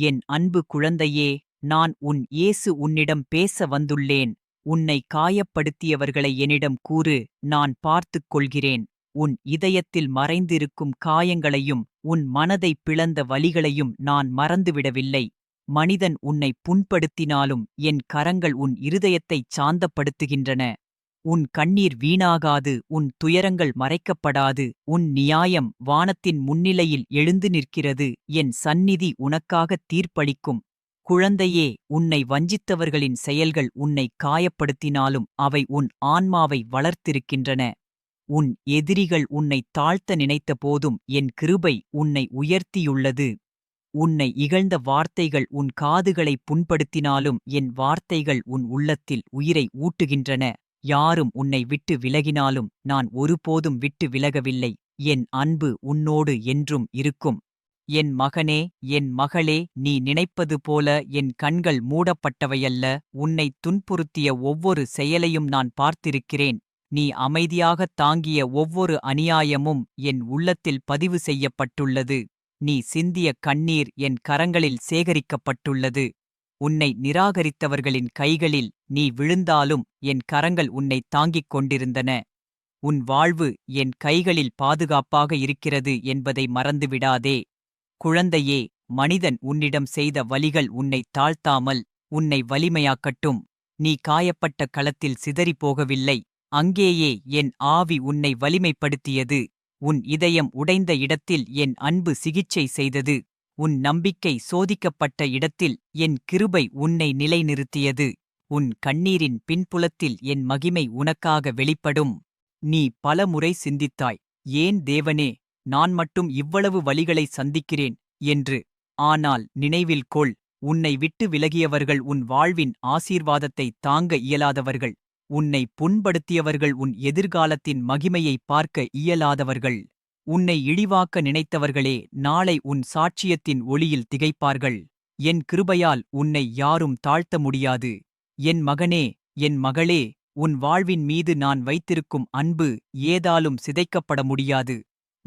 என் அன்பு குழந்தையே நான் உன் இயேசு உன்னிடம் பேச வந்துள்ளேன். உன்னை காயப்படுத்தியவர்களை என்னிடம் கூறு நான் பார்த்துக் கொள்கிறேன். உன் இதயத்தில் மறைந்திருக்கும் காயங்களையும் உன் மனதை பிளந்த வலிகளையும் நான் மறந்துவிடவில்லை. மனிதன் உன்னை புண்படுத்தினாலும் என் கரங்கள் உன் இருதயத்தைச் சாந்தப்படுத்துகின்றன. உன் கண்ணீர் வீணாகாது உன் துயரங்கள் மறைக்கப்படாது உன் நியாயம் வானத்தின் முன்னிலையில் எழுந்து நிற்கிறது என் சந்நிதி உனக்காகத் தீர்ப்பளிக்கும். குழந்தையே உன்னை வஞ்சித்தவர்களின் செயல்கள் உன்னை காயப்படுத்தினாலும் அவை உன் ஆன்மாவை வளர்த்திருக்கின்றன. உன் எதிரிகள் உன்னை தாழ்த்த நினைத்த போதும் என் கிருபை உன்னை உயர்த்தியுள்ளது. உன்னை இகழ்ந்த வார்த்தைகள் உன் காதுகளை புண்படுத்தினாலும் என் வார்த்தைகள் உன் உள்ளத்தில் உயிரை ஊட்டுகின்றன. யாரும் உன்னை விட்டு விலகினாலும் நான் ஒருபோதும் விட்டு விலகவில்லை. என் அன்பு உன்னோடு என்றும் இருக்கும். என் மகனே என் மகளே நீ நினைப்பது போல என் கண்கள் மூடப்பட்டவையல்ல. உன்னை துன்புறுத்திய ஒவ்வொரு செயலையும் நான் பார்த்திருக்கிறேன். நீ அமைதியாகத் தாங்கிய ஒவ்வொரு அநியாயமும் என் உள்ளத்தில் பதிவு செய்யப்பட்டுள்ளது. நீ சிந்திய கண்ணீர் என் கரங்களில் சேகரிக்கப்பட்டுள்ளது. உன்னை நிராகரித்தவர்களின் கைகளில் நீ விழுந்தாலும் என் கரங்கள் உன்னை தாங்கிக் கொண்டிருந்தன. உன் வாழ்வு என் கைகளில் பாதுகாப்பாக இருக்கிறது என்பதை மறந்துவிடாதே. குழந்தையே மனிதன் உன்னிடம் செய்த வலிகள் உன்னை தாழ்த்தாமல் உன்னை வலிமையாக்கட்டும். நீ காயப்பட்ட களத்தில் சிதறிப் போகவில்லை அங்கேயே என் ஆவி உன்னை வலிமைப்படுத்தியது. உன் இதயம் உடைந்த இடத்தில் என் அன்பு சிகிச்சை செய்தது. உன் நம்பிக்கை சோதிக்கப்பட்ட இடத்தில் என் கிருபை உன்னை நிலைநிறுத்தியது. உன் கண்ணீரின் பின்புலத்தில் என் மகிமை உனக்காக வெளிப்படும். நீ பலமுறை சிந்தித்தாய் ஏன் தேவனே நான் மட்டும் இவ்வளவு வழிகளை சந்திக்கிறேன் என்று. ஆனால் நினைவில் கொள் உன்னை விட்டு விலகியவர்கள் உன் வாழ்வின் ஆசீர்வாதத்தை தாங்க இயலாதவர்கள். உன்னை புண்படுத்தியவர்கள் உன் எதிர்காலத்தின் மகிமையை பார்க்க இயலாதவர்கள். உன்னை இழிவாக்க நினைத்தவர்களே நாளை உன் சாட்சியத்தின் ஒளியில் திகைப்பார்கள். என் கிருபையால் உன்னை யாரும் தாழ்த்த முடியாது. என் மகனே என் மகளே உன் வாழ்வின் மீது நான் வைத்திருக்கும் அன்பு ஏதாலும் சிதைக்கப்பட முடியாது.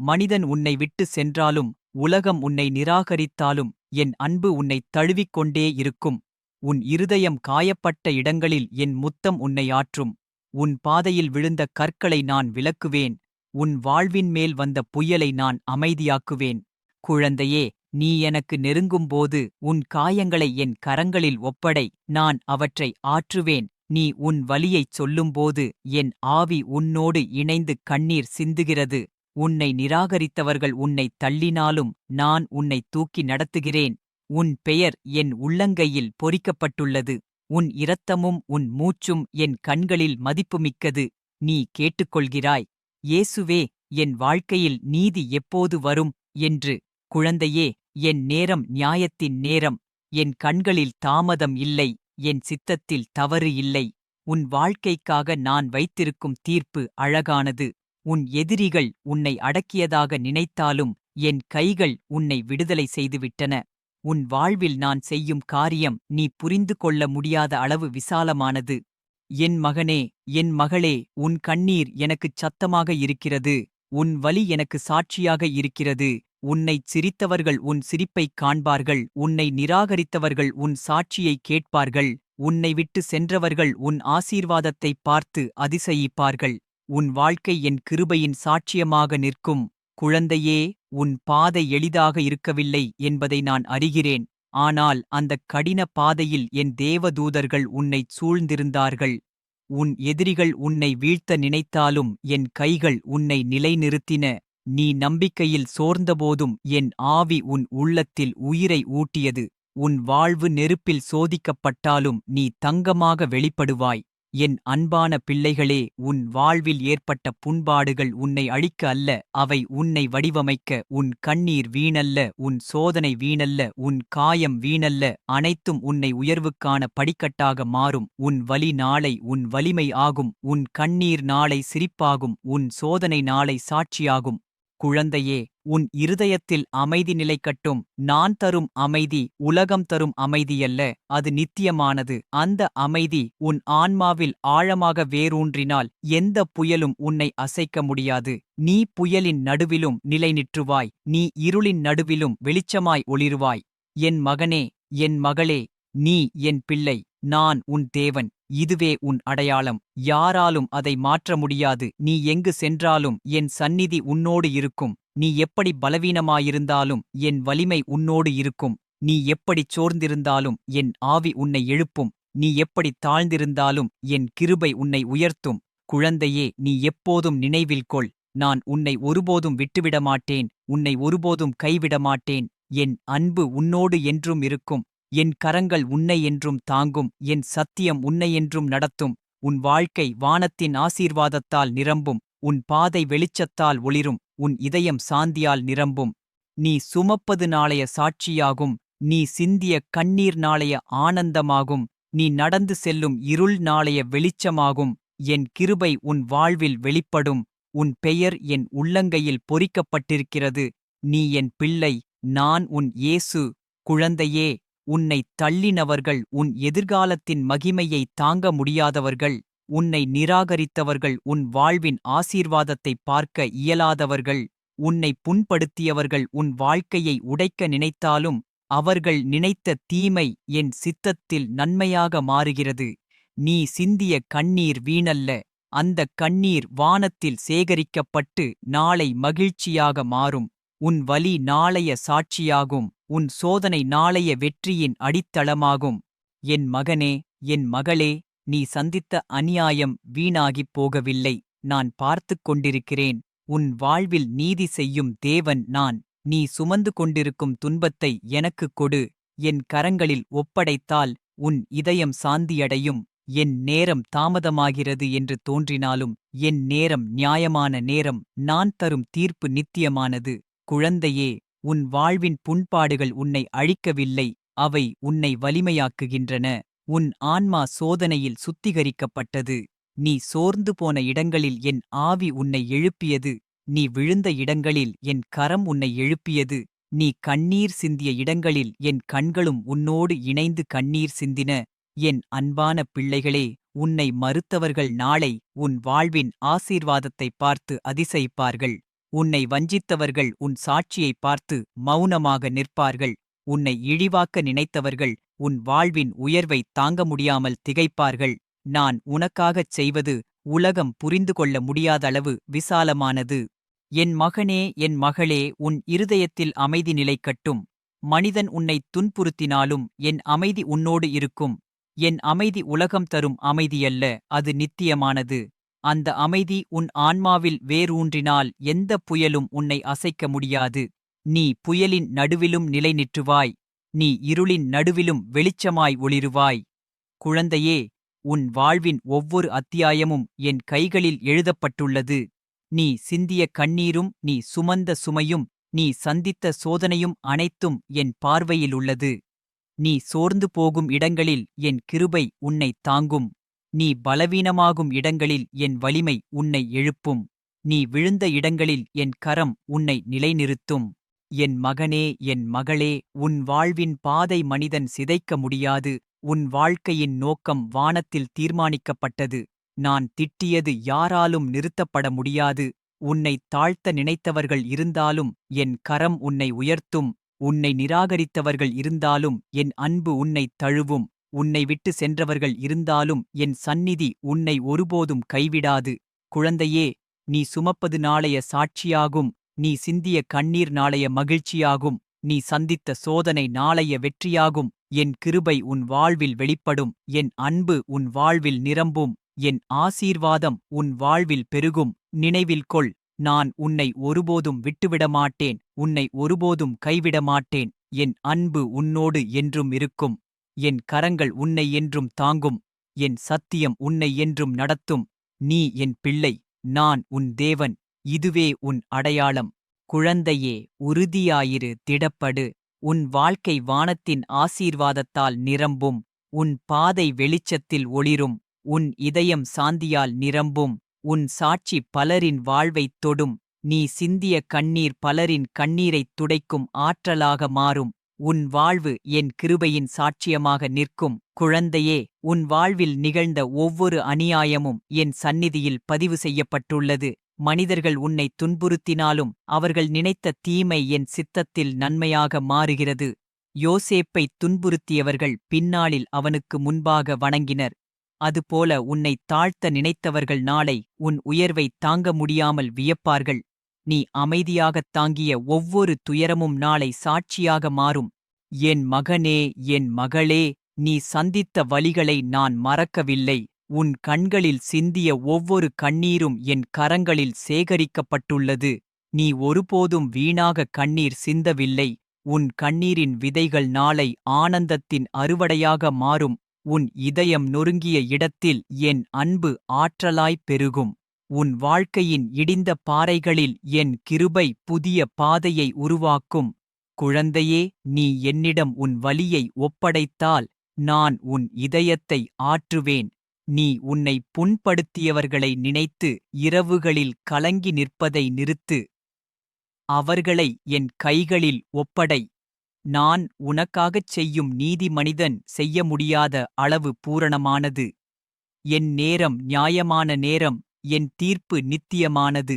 மனிதன் உன்னை விட்டு சென்றாலும் உலகம் உன்னை நிராகரித்தாலும் என் அன்பு உன்னைத் தழுவிக்கொண்டே இருக்கும். உன் இருதயம் காயப்பட்ட இடங்களில் என் முத்தம் உன்னை ஆற்றும். உன் பாதையில் விழுந்த கற்களை நான் விலக்குவேன் உன் வாழ்வின் மேல் வந்த புயலை நான் அமைதியாக்குவேன். குழந்தையே நீ எனக்கு நெருங்கும்போது உன் காயங்களை என் கரங்களில் ஒப்படை நான் அவற்றை ஆற்றுவேன். நீ உன் வலியைச் சொல்லும்போது என் ஆவி உன்னோடு இணைந்து கண்ணீர் சிந்துகிறது. உன்னை நிராகரித்தவர்கள் உன்னை தள்ளினாலும் நான் உன்னை தூக்கி நடத்துகிறேன். உன் பெயர் என் உள்ளங்கையில் பொறிக்கப்பட்டுள்ளது. உன் இரத்தமும் உன் மூச்சும் என் கண்களில் மதிப்புமிக்கது. நீ கேட்டுக்கொள்கிறாய். இயேசுவே என் வாழ்க்கையில் நீதி எப்போது வரும்? என்று குழந்தையே என் நேரம் நியாயத்தின் நேரம். என் கண்களில் தாமதம் இல்லை என் சித்தத்தில் தவறு இல்லை. உன் வாழ்க்கைக்காக நான் வைத்திருக்கும் தீர்ப்பு அழகானது. உன் எதிரிகள் உன்னை அடக்கியதாக நினைத்தாலும் என் கைகள் உன்னை விடுதலை செய்துவிட்டன. உன் வாழ்வில் நான் செய்யும் காரியம் நீ புரிந்து கொள்ள முடியாத அளவு விசாலமானது. என் மகனே என் மகளே உன் கண்ணீர் எனக்குச் சத்தமாக இருக்கிறது. உன் வலி எனக்கு சாட்சியாக இருக்கிறது. உன்னைச் சிரித்தவர்கள் உன் சிரிப்பைக் காண்பார்கள். உன்னை நிராகரித்தவர்கள் உன் சாட்சியை கேட்பார்கள். உன்னை விட்டு சென்றவர்கள் உன் ஆசீர்வாதத்தைப் பார்த்து அதிசயிப்பார்கள். உன் வாழ்க்கை என் கிருபையின் சாட்சியமாக நிற்கும். குழந்தையே உன் பாதை எளிதாக இருக்கவில்லை என்பதை நான் அறிகிறேன். ஆனால் அந்தக் கடின பாதையில் என் தேவதூதர்கள் உன்னைச் சூழ்ந்திருந்தார்கள். உன் எதிரிகள் உன்னை வீழ்த்த நினைத்தாலும் என் கைகள் உன்னை நிலைநிறுத்தின. நீ நம்பிக்கையில் சோர்ந்தபோதும் என் ஆவி உன் உள்ளத்தில் உயிரை ஊட்டியது. உன் வாழ்வு நெருப்பில் சோதிக்கப்பட்டாலும் நீ தங்கமாக வெளிப்படுவாய். என் அன்பான பிள்ளைகளே உன் வாழ்வில் ஏற்பட்ட புண்பாடுகள் உன்னை அழிக்க அல்ல அவை உன்னை வடிவமைக்க உன் கண்ணீர் வீணல்ல உன் சோதனை வீணல்ல உன் காயம் வீணல்ல அனைத்தும் உன்னை உயர்வுக்கான படிக்கட்டாக மாறும். உன் வலி நாளை உன் வலிமை ஆகும் உன் கண்ணீர் நாளை சிரிப்பாகும் உன் சோதனை நாளை சாட்சியாகும். குழந்தையே உன் இருதயத்தில் அமைதி நிலைக்கட்டும் நான் தரும் அமைதி உலகம் தரும் அமைதியல்ல அது நித்தியமானது. அந்த அமைதி உன் ஆன்மாவில் ஆழமாக வேரூன்றினால் எந்த புயலும் உன்னை அசைக்க முடியாது. நீ புயலின் நடுவிலும் நிலைநிற்றுவாய். நீ இருளின் நடுவிலும் வெளிச்சமாய் ஒளிருவாய். என் மகனே என் மகளே நீ என் பிள்ளை. நான் உன் தேவன் இதுவே உன் அடையாளம். யாராலும் அதை மாற்ற முடியாது. நீ எங்கு சென்றாலும் என் சந்நிதி உன்னோடு இருக்கும். நீ எப்படி பலவீனமாயிருந்தாலும் என் வலிமை உன்னோடு இருக்கும். நீ எப்படிச் சோர்ந்திருந்தாலும் என் ஆவி உன்னை எழுப்பும். நீ எப்படி தாழ்ந்திருந்தாலும் என் கிருபை உன்னை உயர்த்தும். குழந்தையே நீ எப்போதும் நினைவில் கொள். நான் உன்னை ஒருபோதும் விட்டுவிட மாட்டேன் உன்னை ஒருபோதும் கைவிட மாட்டேன் என் அன்பு உன்னோடு என்றும் இருக்கும். என் கரங்கள் உன்னை என்றும் தாங்கும் என் சத்தியம் உன்னை என்றும் நடத்தும் உன் வாழ்க்கை வானத்தின் ஆசீர்வாதத்தால் நிரம்பும் உன் பாதை வெளிச்சத்தால் ஒளிரும் உன் இதயம் சாந்தியால் நிரம்பும். நீ சுமப்பது நாளைய சாட்சியாகும் நீ சிந்திய கண்ணீர் நாளைய ஆனந்தமாகும் நீ நடந்து செல்லும் இருள் நாளைய வெளிச்சமாகும் என் கிருபை உன் வாழ்வில் வெளிப்படும் உன் பெயர் என் உள்ளங்கையில் பொறிக்கப்பட்டிருக்கிறது நீ என் பிள்ளை நான் உன் இயேசு குழந்தையே. உன்னைத் தள்ளினவர்கள் உன் எதிர்காலத்தின் மகிமையை தாங்க முடியாதவர்கள் உன்னை நிராகரித்தவர்கள் உன் வாழ்வின் ஆசீர்வாதத்தைப் பார்க்க இயலாதவர்கள் உன்னை புண்படுத்தியவர்கள் உன் வாழ்க்கையை உடைக்க நினைத்தாலும் அவர்கள் நினைத்த தீமை என் சித்தத்தில் நன்மையாக மாறுகிறது. நீ சிந்திய கண்ணீர் வீணல்ல அந்தக் கண்ணீர் வானத்தில் சேகரிக்கப்பட்டு நாளை மகிழ்ச்சியாக மாறும் உன் வலி நாளைய சாட்சியாகும். உன் சோதனை நாளைய வெற்றியின் அடித்தளமாகும். என் மகனே என் மகளே நீ சந்தித்த அநியாயம் வீணாகிப் போகவில்லை. நான் பார்த்துக் கொண்டிருக்கிறேன். உன் வாழ்வில் நீதி செய்யும் தேவன் நான். நீ சுமந்து கொண்டிருக்கும் துன்பத்தை எனக்குக் கொடு. என் கரங்களில் ஒப்படைத்தால் உன் இதயம் சாந்தியடையும். என் நேரம் தாமதமாகிறது என்று தோன்றினாலும் என் நேரம் நியாயமான நேரம். நான் தரும் தீர்ப்பு நித்தியமானது. குழந்தையே உன் வாழ்வின் புண்பாடுகள் உன்னை அழிக்கவில்லை அவை உன்னை வலிமையாக்குகின்றன. உன் ஆன்மா சோதனையில் சுத்திகரிக்கப்பட்டது. நீ சோர்ந்து போன இடங்களில் என் ஆவி உன்னை எழுப்பியது. நீ விழுந்த இடங்களில் என் கரம் உன்னை எழுப்பியது. நீ கண்ணீர் சிந்திய இடங்களில் என் கண்களும் உன்னோடு இணைந்து கண்ணீர் சிந்தின. என் அன்பான பிள்ளைகளே உன்னை மறுத்தவர்கள் நாளை உன் வாழ்வின் ஆசீர்வாதத்தைப் பார்த்து அதிசயிப்பார்கள். உன்னை வஞ்சித்தவர்கள் உன் சாட்சியைப் பார்த்து மௌனமாக நிற்பார்கள். உன்னை இழிவாக்க நினைத்தவர்கள் உன் வாழ்வின் உயர்வை தாங்க முடியாமல் திகைப்பார்கள். நான் உனக்காகச் செய்வது உலகம் புரிந்து கொள்ள முடியாதளவு விசாலமானது. என் மகனே என் மகளே உன் இருதயத்தில் அமைதி நிலைக்கட்டும் மனிதன் உன்னை துன்புறுத்தினாலும் என் அமைதி உன்னோடு இருக்கும். என் அமைதி உலகம் தரும் அமைதியல்ல அது நித்தியமானது. அந்த அமைதி உன் ஆன்மாவில் வேரூன்றினால் எந்த புயலும் உன்னை அசைக்க முடியாது. நீ புயலின் நடுவிலும் நிலை நிற்றுவாய் நீ இருளின் நடுவிலும் வெளிச்சமாய் ஒளிருவாய். குழந்தையே உன் வாழ்வின் ஒவ்வொரு அத்தியாயமும் என் கைகளில் எழுதப்பட்டுள்ளது. நீ சிந்திய கண்ணீரும் நீ சுமந்த சுமையும் நீ சந்தித்த சோதனையும் அனைத்தும் என் பார்வையில் உள்ளது நீ சோர்ந்து போகும் இடங்களில் என் கிருபை உன்னைத் தாங்கும். நீ பலவீனமாகும் இடங்களில் என் வலிமை உன்னை எழுப்பும். நீ விழுந்த இடங்களில் என் கரம் உன்னை நிலைநிறுத்தும். என் மகனே என் மகளே உன் வாழ்வின் பாதை மனிதன் சிதைக்க முடியாது. உன் வாழ்க்கையின் நோக்கம் வானத்தில் தீர்மானிக்கப்பட்டது. நான் திட்டியது யாராலும் நிறுத்தப்பட முடியாது. உன்னை தாழ்த்த நினைத்தவர்கள் இருந்தாலும் என் கரம் உன்னை உயர்த்தும். உன்னை நிராகரித்தவர்கள் இருந்தாலும் என் அன்பு உன்னைத் தழுவும். உன்னை விட்டு சென்றவர்கள் இருந்தாலும் என் சந்நிதி உன்னை ஒருபோதும் கைவிடாது. குழந்தையே நீ சுமப்பது நாளைய சாட்சியாகும் நீ சிந்திய கண்ணீர் நாளைய மகிழ்ச்சியாகும் நீ சந்தித்த சோதனை நாளைய வெற்றியாகும் என் கிருபை உன் வாழ்வில் வெளிப்படும் என் அன்பு உன் வாழ்வில் நிரம்பும் என் ஆசீர்வாதம் உன் வாழ்வில் பெருகும். நினைவில் கொள் நான் உன்னை ஒருபோதும் விட்டுவிட மாட்டேன் உன்னை ஒருபோதும் கைவிட மாட்டேன் என் அன்பு உன்னோடு என்றும் இருக்கும். என் கரங்கள் உன்னை என்றும் தாங்கும் என் சத்தியம் உன்னை என்றும் நடத்தும் நீ என் பிள்ளை நான் உன் தேவன் இதுவே உன் அடையாளம். குழந்தையே உறுதியாயிரு திடப்படு உன் வாழ்க்கை வானத்தின் ஆசீர்வாதத்தால் நிரம்பும் உன் பாதை வெளிச்சத்தில் ஒளிரும் உன் இதயம் சாந்தியால் நிரம்பும் உன் சாட்சி பலரின் வாழ்வைத் தொடும் நீ சிந்திய கண்ணீர் பலரின் கண்ணீரைத் துடைக்கும் ஆற்றலாக மாறும். உன் வாழ்வு என் கிருபையின் சாட்சியமாக நிற்கும். குழந்தையே உன் வாழ்வில் நிகழ்ந்த ஒவ்வொரு அநியாயமும் என் சந்நிதியில் பதிவு செய்யப்பட்டுள்ளது. மனிதர்கள் உன்னை துன்புறுத்தினாலும் அவர்கள் நினைத்த தீமை என் சித்தத்தில் நன்மையாக மாறுகிறது. யோசேப்பை துன்புறுத்தியவர்கள் பின்னாளில் அவனுக்கு முன்பாக வணங்கினர். அதுபோல உன்னை தாழ்த்த நினைத்தவர்கள் நாளை உன் உயர்வை தாங்க முடியாமல் வியப்பார்கள். நீ அமைதியாகத் தாங்கிய ஒவ்வொரு துயரமும் நாளை சாட்சியாக மாறும். என் மகனே என் மகளே நீ சந்தித்த வலிகளை நான் மறக்கவில்லை. உன் கண்களில் சிந்திய ஒவ்வொரு கண்ணீரும் என் கரங்களில் சேகரிக்கப்பட்டுள்ளது. நீ ஒருபோதும் வீணாக கண்ணீர் சிந்தவில்லை. உன் கண்ணீரின் விதைகள் நாளை ஆனந்தத்தின் அறுவடையாக மாறும். உன் இதயம் நொறுங்கிய இடத்தில் என் அன்பு ஆற்றலாய் பெருகும். உன் வாழ்க்கையின் இடிந்த பாறைகளில் என் கிருபை புதிய பாதையை உருவாக்கும். குழந்தையே நீ என்னிடம் உன் வலியை ஒப்படைத்தால் நான் உன் இதயத்தை ஆற்றுவேன். நீ உன்னை புண்படுத்தியவர்களை நினைத்து இரவுகளில் கலங்கி நிற்பதை நிறுத்து. அவர்களை என் கைகளில் ஒப்படை. நான் உனக்காகச் செய்யும் நீதி மனிதன் செய்ய முடியாத அளவு பூரணமானது. என் நேரம் நியாயமான நேரம். என் தீர்ப்பு நித்தியமானது.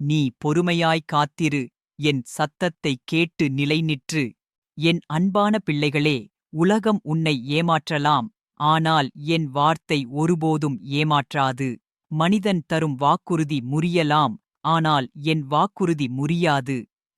நீ பொறுமையாய் காத்திரு. என் சத்தத்தைக் கேட்டு நிலைநிற்று. என் அன்பான பிள்ளைகளே உலகம் உன்னை ஏமாற்றலாம். ஆனால் என் வார்த்தை ஒருபோதும் ஏமாற்றாது. மனிதன் தரும் வாக்குறுதி முறியலாம். ஆனால் என் வாக்குறுதி முறியாது.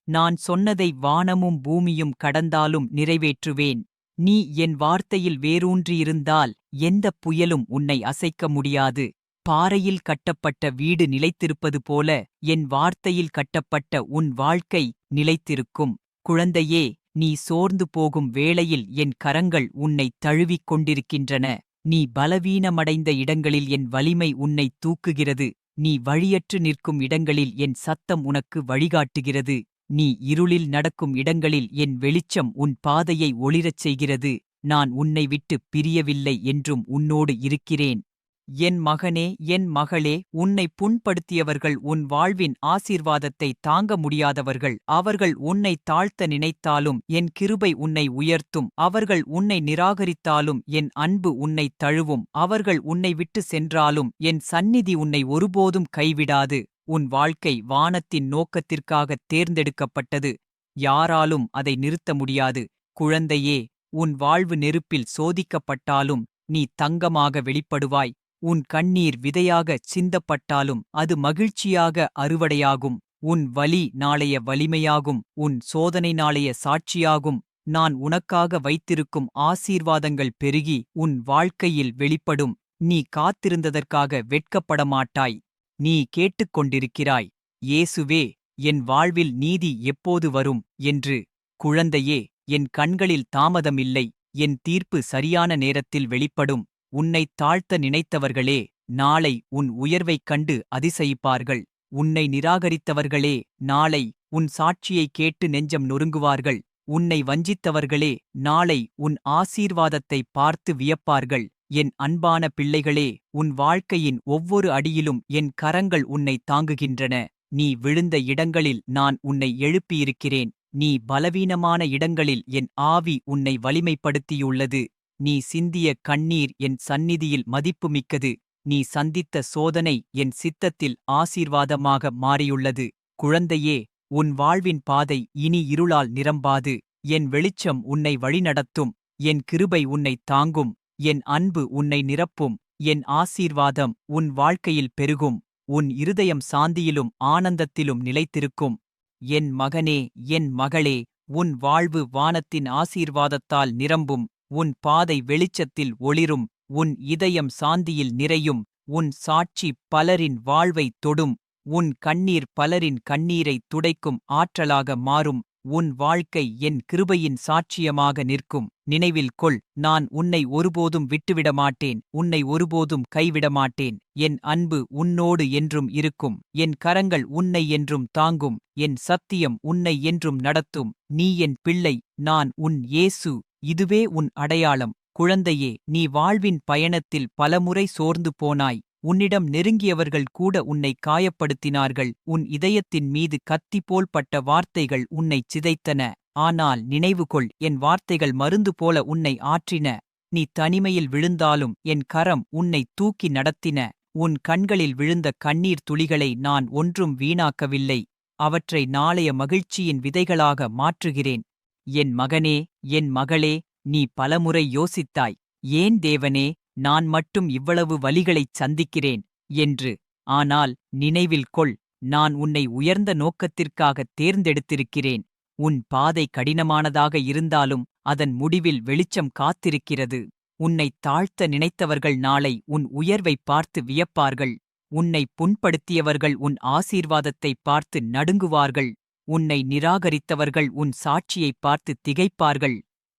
நான் சொன்னதை வானமும் பூமியும் கடந்தாலும் நிறைவேற்றுவேன். நீ என் வார்த்தையில் வேரூன்றியிருந்தால் எந்தப் புயலும் உன்னை அசைக்க முடியாது. பாறையில் கட்டப்பட்ட வீடு நிலைத்திருப்பது போல என் வார்த்தையில் கட்டப்பட்ட உன் வாழ்க்கை நிலைத்திருக்கும். குழந்தையே நீ சோர்ந்து போகும் வேளையில் என் கரங்கள் உன்னை தழுவிக் கொண்டிருக்கின்றன. நீ பலவீனமடைந்த இடங்களில் என் வலிமை உன்னை தூக்குகிறது. நீ வழியற்று நிற்கும் இடங்களில் என் சத்தம் உனக்கு வழிகாட்டுகிறது. நீ இருளில் நடக்கும் இடங்களில் என் வெளிச்சம் உன் பாதையை ஒளிரச் செய்கிறது. நான் உன்னை விட்டு பிரியவில்லை என்றும் உன்னோடு இருக்கிறேன். என் மகனே என் மகளே உன்னை புண்படுத்தியவர்கள் உன் வாழ்வின் ஆசீர்வாதத்தை தாங்க முடியாதவர்கள். அவர்கள் உன்னை தாழ்த்த நினைத்தாலும் என் கிருபை உன்னை உயர்த்தும். அவர்கள் உன்னை நிராகரித்தாலும் என் அன்பு உன்னை தழுவும். அவர்கள் உன்னை விட்டு சென்றாலும் என் சந்நிதி உன்னை ஒருபோதும் கைவிடாது. உன் வாழ்க்கை வானத்தின் நோக்கத்திற்காகத் தேர்ந்தெடுக்கப்பட்டது. யாராலும் அதை நிறுத்த முடியாது. குழந்தையே உன் வாழ்வு நெருப்பில் சோதிக்கப்பட்டாலும் நீ தங்கமாக வெளிப்படுவாய். உன் கண்ணீர் விதையாகச் சிந்தப்பட்டாலும் அது மகிழ்ச்சியாக அறுவடையாகும். உன் வலி நாளைய வலிமையாகும். உன் சோதனை நாளைய சாட்சியாகும். நான் உனக்காக வைத்திருக்கும் ஆசீர்வாதங்கள் பெருகி உன் வாழ்க்கையில் வெளிப்படும். நீ காத்திருந்ததற்காக வெட்கப்படமாட்டாய். நீ கேட்டுக்கொண்டிருக்கிறாய். இயேசுவே என் வாழ்வில் நீதி எப்போது வரும்? என்று. குழந்தையே என் கண்களில் தாமதமில்லை. என் தீர்ப்பு சரியான நேரத்தில் வெளிப்படும். உன்னைத் தாழ்த்த நினைத்தவர்களே நாளை உன் உயர்வைக் கண்டு அதிசயிப்பார்கள். உன்னை நிராகரித்தவர்களே நாளை உன் சாட்சியைக் கேட்டு நெஞ்சம் நொறுங்குவார்கள். உன்னை வஞ்சித்தவர்களே நாளை உன் ஆசீர்வாதத்தை பார்த்து வியப்பார்கள். என் அன்பான பிள்ளைகளே உன் வாழ்க்கையின் ஒவ்வொரு அடியிலும் என் கரங்கள் உன்னை தாங்குகின்றன. நீ விழுந்த இடங்களில் நான் உன்னை எழுப்பியிருக்கிறேன். நீ பலவீனமான இடங்களில் என் ஆவி உன்னை வலிமைப்படுத்தியுள்ளது. நீ சிந்திய கண்ணீர் என் சந்நிதியில் மதிப்புமிக்கது. நீ சந்தித்த சோதனை என் சித்தத்தில் ஆசீர்வாதமாக மாறியுள்ளது. குழந்தையே உன் வாழ்வின் பாதை இனி இருளால் நிரம்பாது. என் வெளிச்சம் உன்னை வழிநடத்தும். என் கிருபை உன்னை தாங்கும். என் அன்பு உன்னை நிரப்பும். என் ஆசீர்வாதம் உன் வாழ்க்கையில் பெருகும். உன் இருதயம் சாந்தியிலும் ஆனந்தத்திலும் நிலைத்திருக்கும். என் மகனே என் மகளே உன் வாழ்வு வானத்தின் ஆசீர்வாதத்தால் நிரம்பும். உன் பாதை வெளிச்சத்தில் ஒளிரும் உன் இதயம் சாந்தியில் நிறையும் உன் சாட்சி பலரின் வாழ்வைத் தொடும் உன் கண்ணீர் பலரின் கண்ணீரை துடைக்கும் ஆற்றலாக மாறும் உன் வாழ்க்கை என் கிருபையின் சாட்சியமாக நிற்கும். நினைவில் கொள் நான் உன்னை ஒருபோதும் விட்டுவிட மாட்டேன் உன்னை ஒருபோதும் கைவிட மாட்டேன் என் அன்பு உன்னோடு என்றும் இருக்கும் என் கரங்கள் உன்னை என்றும் தாங்கும் என் சத்தியம் உன்னை என்றும் நடத்தும் நீ என் பிள்ளை நான் உன் இயேசு. இதுவே உன் அடையாளம். குழந்தையே நீ வாழ்வின் பயணத்தில் பலமுறை சோர்ந்து போனாய். உன்னிடம் நெருங்கியவர்கள் கூட உன்னை காயப்படுத்தினார்கள். உன் இதயத்தின் மீது கத்தி போல் பட்ட வார்த்தைகள் உன்னைச் சிதைத்தன. ஆனால் நினைவுகொள் என் வார்த்தைகள் மருந்து போல உன்னை ஆற்றின. நீ தனிமையில் விழுந்தாலும் என் கரம் உன்னை தூக்கி நடத்தின. உன் கண்களில் விழுந்த கண்ணீர் துளிகளை நான் ஒன்றும் வீணாக்கவில்லை. அவற்றை நாளைய மகிழ்ச்சியின் விதைகளாக மாற்றுகிறேன். என் மகனே என் மகளே நீ பலமுறை யோசித்தாய். ஏன் தேவனே நான் மட்டும் இவ்வளவு வலிகளைச் சந்திக்கிறேன்? என்று. ஆனால் நினைவில் கொள் நான் உன்னை உயர்ந்த நோக்கத்திற்காகத் தேர்ந்தெடுத்திருக்கிறேன். உன் பாதை கடினமானதாக இருந்தாலும் அதன் முடிவில் வெளிச்சம் காத்திருக்கிறது. உன்னைத் தாழ்த்த நினைத்தவர்கள் நாளை உன் உயர்வைப் பார்த்து வியப்பார்கள். உன்னை புண்படுத்தியவர்கள் உன் ஆசீர்வாதத்தைப் பார்த்து நடுங்குவார்கள். உன்னை நிராகரித்தவர்கள் உன் சாட்சியைப் பார்த்து திகைப்பார்கள்.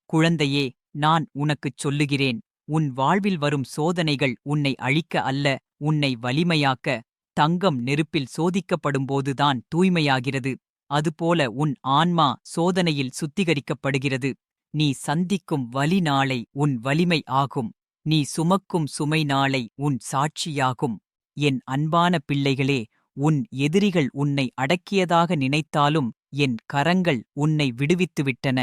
குழந்தையே நான் உனக்குச் சொல்லுகிறேன் உன் வாழ்வில் வரும் சோதனைகள் உன்னை அழிக்க அல்ல உன்னை வலிமையாக்க. தங்கம் நெருப்பில் சோதிக்கப்படும்போதுதான் தூய்மையாகிறது அதுபோல உன் ஆன்மா சோதனையில் சுத்திகரிக்கப்படுகிறது. நீ சந்திக்கும் வலி நாளை உன் வலிமை ஆகும் நீ சுமக்கும் சுமை நாளை உன் சாட்சியாகும். என் அன்பான பிள்ளைகளே உன் எதிரிகள் உன்னை அடக்கியதாக நினைத்தாலும் என் கரங்கள் உன்னை விடுவித்துவிட்டன.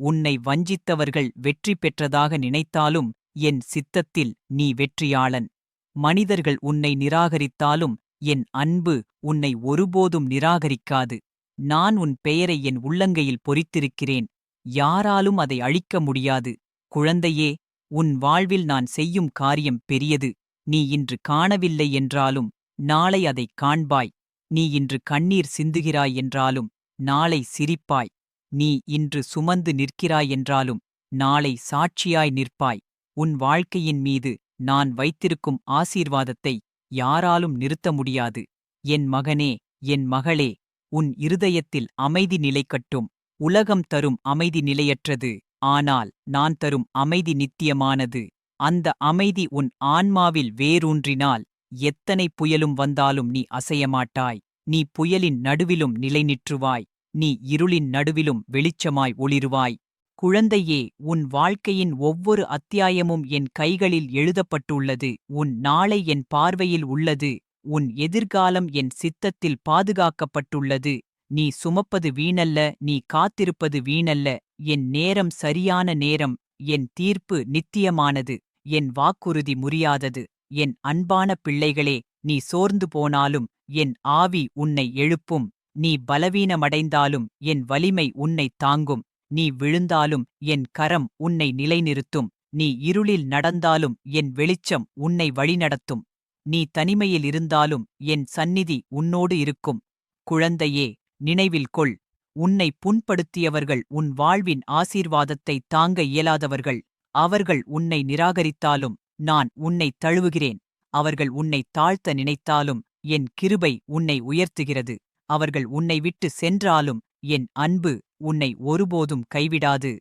உன்னை வஞ்சித்தவர்கள் வெற்றி பெற்றதாக நினைத்தாலும் என் சித்தத்தில் நீ வெற்றியாளன். மனிதர்கள் உன்னை நிராகரித்தாலும் என் அன்பு உன்னை ஒருபோதும் நிராகரிக்காது. நான் உன் பெயரை என் உள்ளங்கையில் பொறித்திருக்கிறேன். யாராலும் அதை அழிக்க முடியாது. குழந்தையே உன் வாழ்வில் நான் செய்யும் காரியம் பெரியது. நீ இன்று காணவில்லை என்றாலும் நாளை அதைக் காண்பாய். நீ இன்று கண்ணீர் சிந்துகிறாய் என்றாலும் நாளை சிரிப்பாய். நீ இன்று சுமந்து நிற்கிறாய் என்றாலும் நாளை சாட்சியாய் நிற்பாய். உன் வாழ்க்கையின் மீது நான் வைத்திருக்கும் ஆசீர்வாதத்தை யாராலும் நிறுத்த முடியாது. என் மகனே என் மகளே உன் இருதயத்தில் அமைதி நிலைக்கட்டும் உலகம் தரும் அமைதி நிலையற்றது. ஆனால் நான் தரும் அமைதி நித்தியமானது. அந்த அமைதி உன் ஆன்மாவில் வேரூன்றினால் எத்தனை புயலும் வந்தாலும் நீ அசையமாட்டாய். நீ புயலின் நடுவிலும் நிலைநிற்றுவாய். நீ இருளின் நடுவிலும் வெளிச்சமாய் ஒளிருவாய். குழந்தையே உன் வாழ்க்கையின் ஒவ்வொரு அத்தியாயமும் என் கைகளில் எழுதப்பட்டுள்ளது. உன் நாளை என் பார்வையில் உள்ளது. உன் எதிர்காலம் என் சித்தத்தில் பாதுகாக்கப்பட்டுள்ளது. நீ சுமப்பது வீணல்ல நீ காத்திருப்பது வீணல்ல. என் நேரம் சரியான நேரம் என் தீர்ப்பு நித்தியமானது. என் வாக்குறுதி முறியாதது. என் அன்பான பிள்ளைகளே நீ சோர்ந்து போனாலும் என் ஆவி உன்னை எழுப்பும். நீ பலவீனமடைந்தாலும் என் வலிமை உன்னைத் தாங்கும். நீ விழுந்தாலும் என் கரம் உன்னை நிலைநிறுத்தும். நீ இருளில் நடந்தாலும் என் வெளிச்சம் உன்னை வழிநடத்தும். நீ தனிமையில் இருந்தாலும் என் சந்நிதி உன்னோடு இருக்கும். குழந்தையே நினைவில் கொள். உன்னை புண்படுத்தியவர்கள் உன் வாழ்வின் ஆசீர்வாதத்தை தாங்க இயலாதவர்கள். அவர்கள் உன்னை நிராகரித்தாலும் நான் உன்னை தழுவுகிறேன். அவர்கள் உன்னை தாழ்த்த நினைத்தாலும் என் கிருபை உன்னை உயர்த்துகிறது. அவர்கள் உன்னை விட்டு சென்றாலும் என் அன்பு உன்னை ஒருபோதும் கைவிடாது.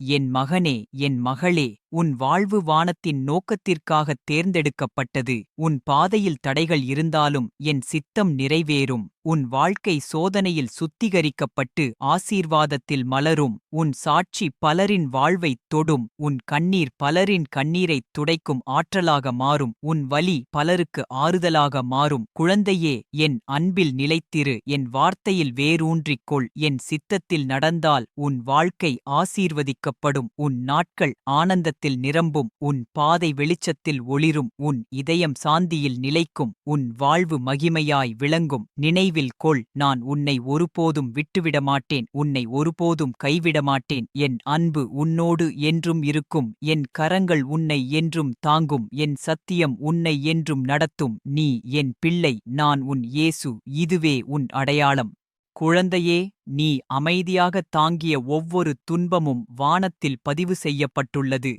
என் மகனே என் மகளே உன் வாழ்வு வானத்தின் நோக்கத்திற்காகத் தேர்ந்தெடுக்கப்பட்டது. உன் பாதையில் தடைகள் இருந்தாலும் என் சித்தம் நிறைவேறும். உன் வாழ்க்கை சோதனையில் சுத்திகரிக்கப்பட்டு ஆசீர்வாதத்தில் மலரும். உன் சாட்சி பலரின் வாழ்வைத் தொடும். உன் கண்ணீர் பலரின் கண்ணீரைத் துடைக்கும் ஆற்றலாக மாறும். உன் வலி பலருக்கு ஆறுதலாக மாறும். குழந்தையே என் அன்பில் நிலைத்திரு. என் வார்த்தையில் வேரூன்றிக்கொள் என் சித்தத்தில் நடந்தால் உன் வாழ்க்கை ஆசீர்வதிக்கப்படும். உன் நாட்கள் வெளிச்சத்தில் நிரம்பும் உன் பாதை வெளிச்சத்தில் ஒளிரும் உன் இதயம் சாந்தியில் நிலைக்கும் உன் வாழ்வு மகிமையாய் விளங்கும். நினைவில் கொள் நான் உன்னை ஒருபோதும் விட்டுவிடமாட்டேன் உன்னை ஒருபோதும் கைவிடமாட்டேன். என் அன்பு உன்னோடு என்றும் இருக்கும் என் கரங்கள் உன்னை என்றும் தாங்கும் என் சத்தியம் உன்னை என்றும் நடத்தும். நீ என் பிள்ளை நான் உன் இயேசு இதுவே உன் அடையாளம். குழந்தையே நீ அமைதியாகத் தாங்கிய ஒவ்வொரு துன்பமும் வானத்தில் பதிவு செய்யப்பட்டுள்ளது.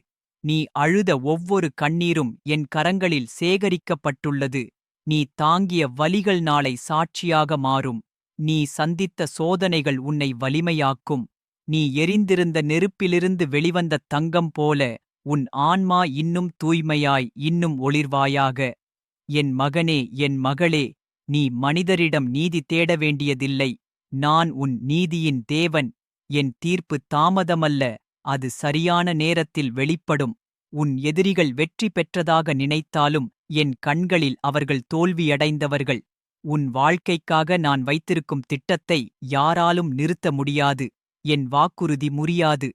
நீ அழுத ஒவ்வொரு கண்ணீரும் என் கரங்களில் சேகரிக்கப்பட்டுள்ளது. நீ தாங்கிய வலிகள் நாளை சாட்சியாக மாறும். நீ சந்தித்த சோதனைகள் உன்னை வலிமையாக்கும். நீ எரிந்திருந்த நெருப்பிலிருந்து வெளிவந்த தங்கம் போல உன் ஆன்மா இன்னும் தூய்மையாய் இன்னும் ஒளிர்வாயாக. என் மகனே என் மகளே நீ மனிதரிடம் நீதி தேட வேண்டியதில்லை. நான் உன் நீதியின் தேவன். என் தீர்ப்பு தாமதமல்ல. அது சரியான நேரத்தில் வெளிப்படும். உன் எதிரிகள் வெற்றி பெற்றதாக நினைத்தாலும் என் கண்களில் அவர்கள் தோல்வியடைந்தவர்கள். உன் வாழ்க்கைக்காக நான் வைத்திருக்கும் திட்டத்தை யாராலும் நிறுத்த முடியாது. என் வாக்குறுதி முறியாது.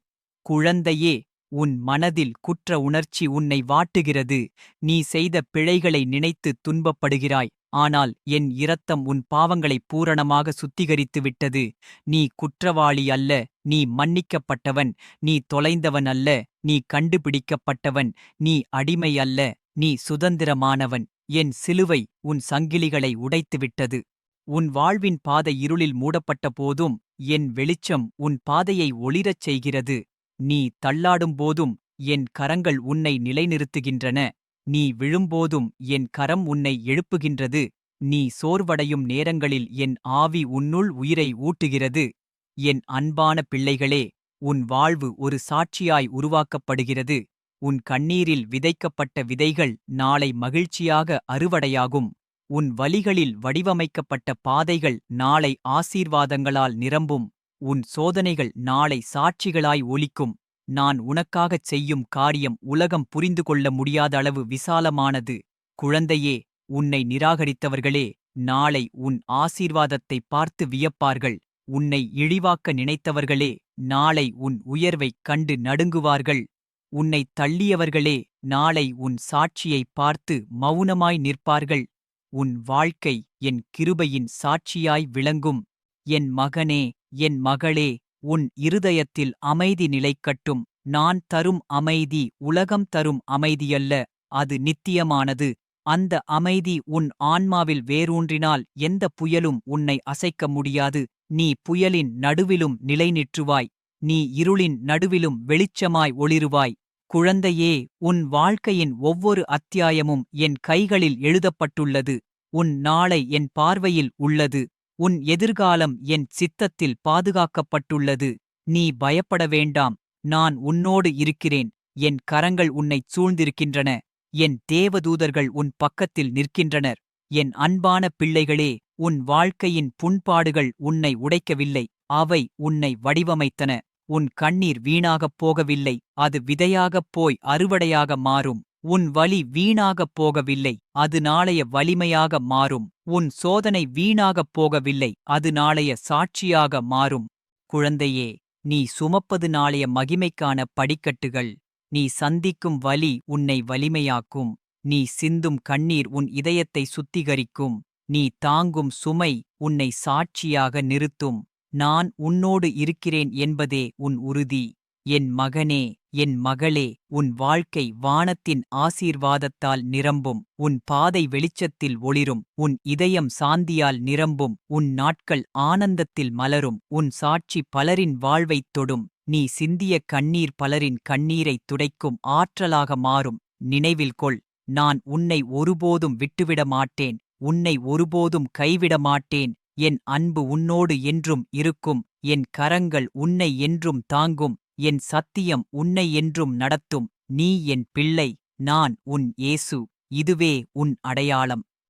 குழந்தையே உன் மனதில் குற்ற உணர்ச்சி உன்னை வாட்டுகிறது. நீ செய்த பிழைகளை நினைத்து துன்பப்படுகிறாய். ஆனால் என் இரத்தம் உன் பாவங்களை பூரணமாக சுத்திகரித்து விட்டது நீ குற்றவாளி அல்ல நீ மன்னிக்கப்பட்டவன் நீ தொலைந்தவன் அல்ல நீ கண்டுபிடிக்கப்பட்டவன் நீ அடிமை அல்ல நீ சுதந்திரமானவன். என் சிலுவை உன் சங்கிலிகளை உடைத்துவிட்டது. உன் வாழ்வின் பாதை இருளில் மூடப்பட்ட போதும் என் வெளிச்சம் உன் பாதையை ஒளிரச் செய்கிறது. நீ தள்ளாடும் போதும் என் கரங்கள் உன்னை நிலைநிறுத்துகின்றன. நீ விழும்போதும் என் கரம் உன்னை எழுப்புகின்றது. நீ சோர்வடையும் நேரங்களில் என் ஆவி உன்னுள் உயிரை ஊட்டுகிறது. என் அன்பான பிள்ளைகளே உன் வாழ்வு ஒரு சாட்சியாய் உருவாக்கப்படுகிறது. உன் கண்ணீரில் விதைக்கப்பட்ட விதைகள் நாளை மகிழ்ச்சியாக அறுவடையாகும். உன் வழிகளில் வடிவமைக்கப்பட்ட பாதைகள் நாளை ஆசீர்வாதங்களால் நிரம்பும். உன் சோதனைகள் நாளை சாட்சிகளாய் ஒலிக்கும். நான் உனக்காகச் செய்யும் காரியம் உலகம் புரிந்து கொள்ள முடியாத அளவு விசாலமானது. குழந்தையே உன்னை நிராகரித்தவர்களே நாளை உன் ஆசீர்வாதத்தை பார்த்து வியப்பார்கள். உன்னை இழிவாக்க நினைத்தவர்களே நாளை உன் உயர்வைக் கண்டு நடுங்குவார்கள். உன்னைத் தள்ளியவர்களே நாளை உன் சாட்சியைப் பார்த்து மௌனமாய் நிற்பார்கள். உன் வாழ்க்கை என் கிருபையின் சாட்சியாய் விளங்கும். என் மகனே என் மகளே உன் இருதயத்தில் அமைதி நிலைக்கட்டும். நான் தரும் அமைதி உலகம் தரும் அமைதியல்ல அது நித்தியமானது. அந்த அமைதி உன் ஆன்மாவில் வேரூன்றினால் எந்த புயலும் உன்னை அசைக்க முடியாது. நீ புயலின் நடுவிலும் நிலைநிற்றுவாய். நீ இருளின் நடுவிலும் வெளிச்சமாய் ஒளிருவாய். குழந்தையே உன் வாழ்க்கையின் ஒவ்வொரு அத்தியாயமும் என் கைகளில் எழுதப்பட்டுள்ளது. உன் நாளை என் பார்வையில் உள்ளது. உன் எதிர்காலம் என் சித்தத்தில் பாதுகாக்கப்பட்டுள்ளது. நீ பயப்பட வேண்டாம். நான் உன்னோடு இருக்கிறேன். என் கரங்கள் உன்னைச் சூழ்ந்திருக்கின்றன. என் தேவதூதர்கள் உன் பக்கத்தில் நிற்கின்றனர். என் அன்பான பிள்ளைகளே உன் வாழ்க்கையின் புண்பாடுகள் உன்னை உடைக்கவில்லை. அவை உன்னை வடிவமைத்தன. உன் கண்ணீர் வீணாகப் போகவில்லை. அது விதையாகப் போய் அறுவடையாக மாறும். உன் வலி வீணாகப் போகவில்லை அது நாளைய வலிமையாக மாறும். உன் சோதனை வீணாகப் போகவில்லை அது நாளைய சாட்சியாக மாறும். குழந்தையே நீ சுமப்பது நாளைய மகிமைக்கான படிக்கட்டுகள். நீ சந்திக்கும் வலி உன்னை வலிமையாக்கும். நீ சிந்தும் கண்ணீர் உன் இதயத்தை சுத்திகரிக்கும். நீ தாங்கும் சுமை உன்னை சாட்சியாக நிறுத்தும். நான் உன்னோடு இருக்கிறேன் என்பதே உன் உறுதி. என் மகனே என் மகளே உன் வாழ்க்கை வானத்தின் ஆசீர்வாதத்தால் நிரம்பும். உன் பாதை வெளிச்சத்தில் ஒளிரும். உன் இதயம் சாந்தியால் நிரம்பும். உன் நாட்கள் ஆனந்தத்தில் மலரும். உன் சாட்சி பலரின் வாழ்வைத் தொடும். நீ சிந்திய கண்ணீர் பலரின் கண்ணீரைத் துடைக்கும் ஆற்றலாக மாறும். நினைவில் கொள் நான் உன்னை ஒருபோதும் விட்டுவிட மாட்டேன் உன்னை ஒருபோதும் கைவிட மாட்டேன் என் அன்பு உன்னோடு என்றும் இருக்கும். என் கரங்கள் உன்னை என்றும் தாங்கும். என் சத்தியம் உன்னை என்றும் நடத்தும். நீ என் பிள்ளை நான் உன் ஏசு இதுவே உன் அடையாளம்.